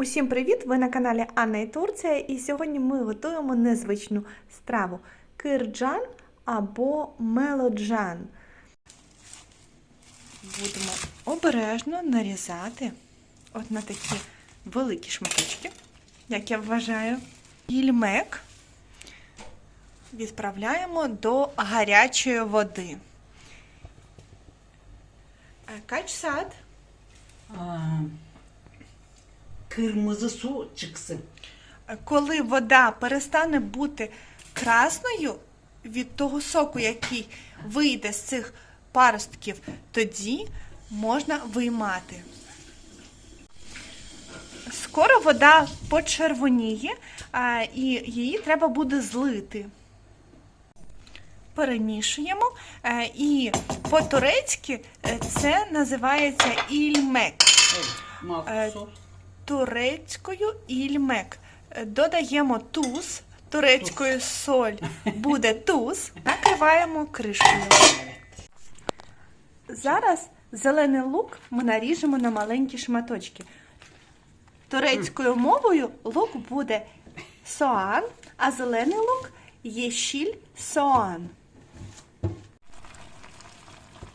Усім привіт! Ви на каналі Анна і Турція, і сьогодні ми готуємо незвичну страву кирджан або мелоджан. Будемо обережно нарізати от на такі великі шматочки, як я вважаю. Ільмек відправляємо до гарячої води. Е? Aa, kırmızı su çıksın. Коли вода перестане бути красною від того соку, який вийде з цих паростків, тоді можна виймати. Скоро вода почервоніє, а, і її треба буде злити. Перемішуємо, е, і по-турецьки е, це називається ільмек. Evet, mahsus. Турецькою ільмек. Е, Додаємо туз, турецькою соль буде туз, накриваємо кришкою. Зараз зелений лук ми наріжемо на маленькі шматочки. Турецькою мовою лук буде соан, а зелений лук єшіль соан.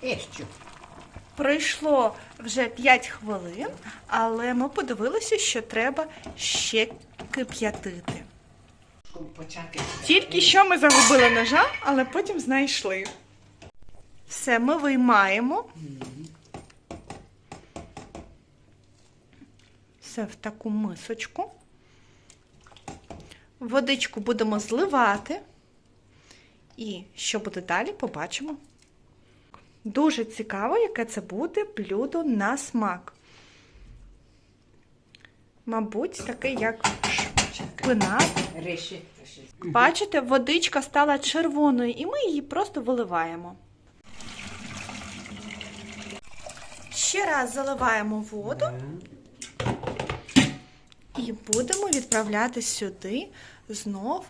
Eşçu. Пройшло вже 5 хвилин, але ми подивилися, що треба ще кип'ятити. Тільки що ми загубили ножа, але потім знайшли. Все, ми виймаємо. Все в таку мисочку. Водичку будемо зливати. І що буде далі, побачимо. Дуже цікаво, яке це буде блюдо на смак. Мабуть, таке як шпинат. Бачите, водичка стала червоною, і ми її просто виливаємо. Ще раз заливаємо воду і будемо відправляти сюди знов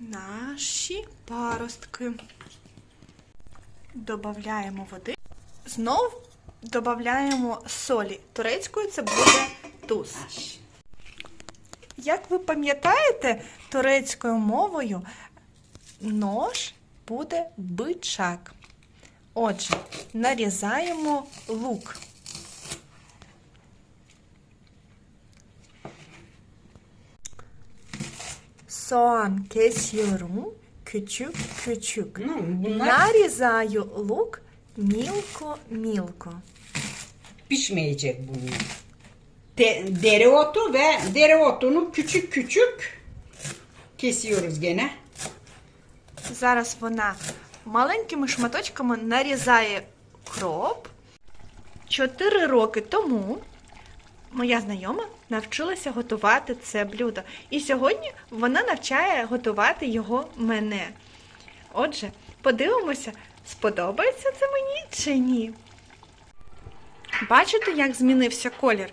наші паростки. Додаємо води. Знов додаємо солі. Турецькою це буде туз. Як ви пам'ятаєте, турецькою мовою нож буде бичак. Отже, нарізаємо лук. Soğan kesiyorum küçük küçük. Ну, bunlar Нарізаю лук мілко-мілко. pişmeyecek bunlar. De, dereotu ve dereotunu küçük küçük kesiyoruz gene. Зараз вона маленькими шматочками нарізає кроп. Чотири роки тому моя знайома навчилася готувати це блюдо. І сьогодні вона навчає готувати його мене. Отже, подивимося, сподобається це мені чи ні. Бачите, як змінився колір?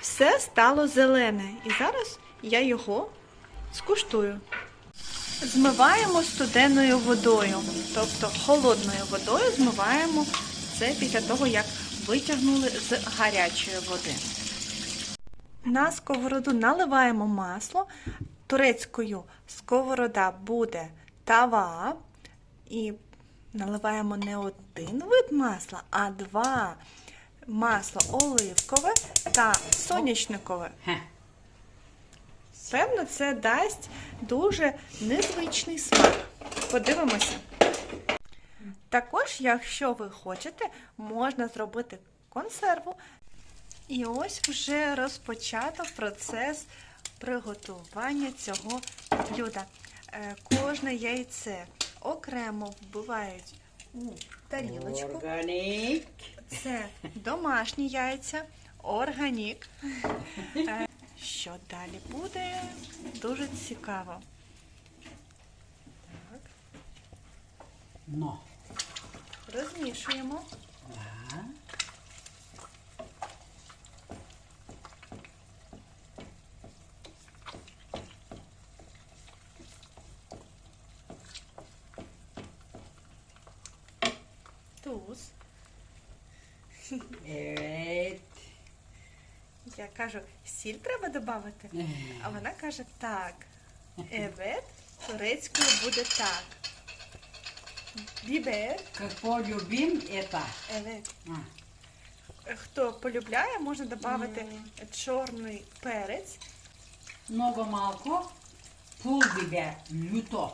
Все стало зелене. І зараз я його скуштую. Змиваємо студенною водою, тобто холодною водою змиваємо це після того, як витягнули з гарячої води. На сковороду наливаємо масло. Турецькою сковорода буде тава. І наливаємо не один вид масла, а два. Масло оливкове та соняшникове. Певно, це дасть дуже незвичний смак. Подивимося. Також, якщо ви хочете, можна зробити консерву. І ось вже розпочато процес приготування цього блюда. Е, Кожне яйце окремо вбивають у тарілочку. Organik. Це домашні яйця, органік. Е, Що далі буде? Дуже цікаво. Так, No. Розмішуємо. Ja. Туз. Evet. Я кажу, сіль треба додати. А вона каже так. Evet, турецькою буде так. Бібер, Как полюбим это. evet. А. Хто полюбляє, можна додати чорний перець. Много малко. Пул biber. Люто.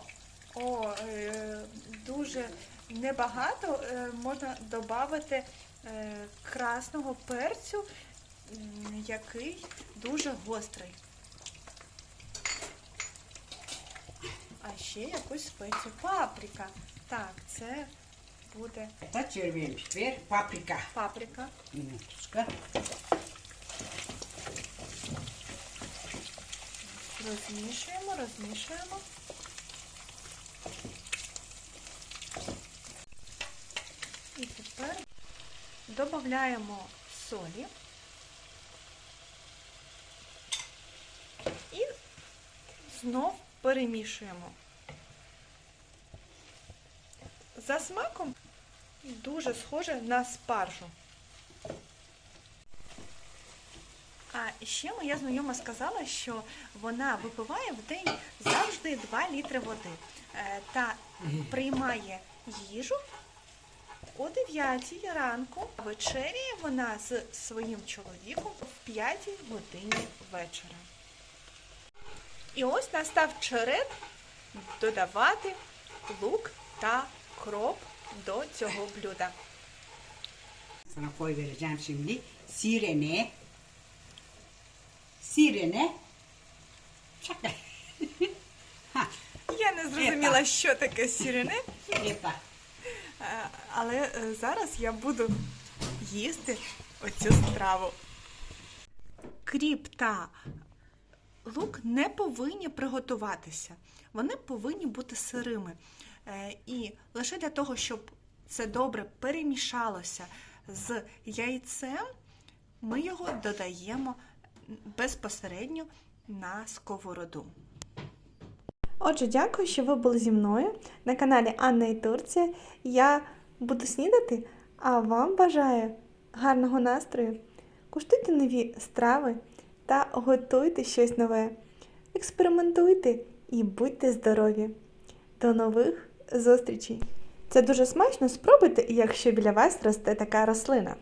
О, е, дуже небагато е, можна додати е, красного перцю, м, який дуже гострий. А ще якусь спецію. Паприка. Так, це буде Это червим. Теперь паприка. паприка. Минуточка. Розмішуємо, розмішуємо. І тепер додаємо солі. І знов перемішуємо. За смаком дуже схоже на спаржу. А ще моя знайома сказала, що вона випиває в день завжди 2 літри води Е, та приймає їжу о 9 ранку. Вечеряє вона з своїм чоловіком в 5 годині вечора. І ось настав черед додавати лук та кроп до цього блюда. Sana koy vereceğim şimdi. Sirene. Sirene. Şaka. Я не зрозуміла, що таке сірене. это. Е, Але е, зараз я буду їсти оцю страву. Кріп та лук не повинні приготуватися. Вони повинні бути сирими. Е, І лише для того, щоб це добре перемішалося з яйцем, ми його додаємо безпосередньо на сковороду. Отже, дякую, що ви були зі мною на каналі Анна і Турція. Я буду снідати, а вам бажаю гарного настрою. Куштуйте нові страви та готуйте щось нове. Експериментуйте і будьте здорові. До нових зустрічей! Це дуже смачно спробуйте, якщо біля вас росте така рослина.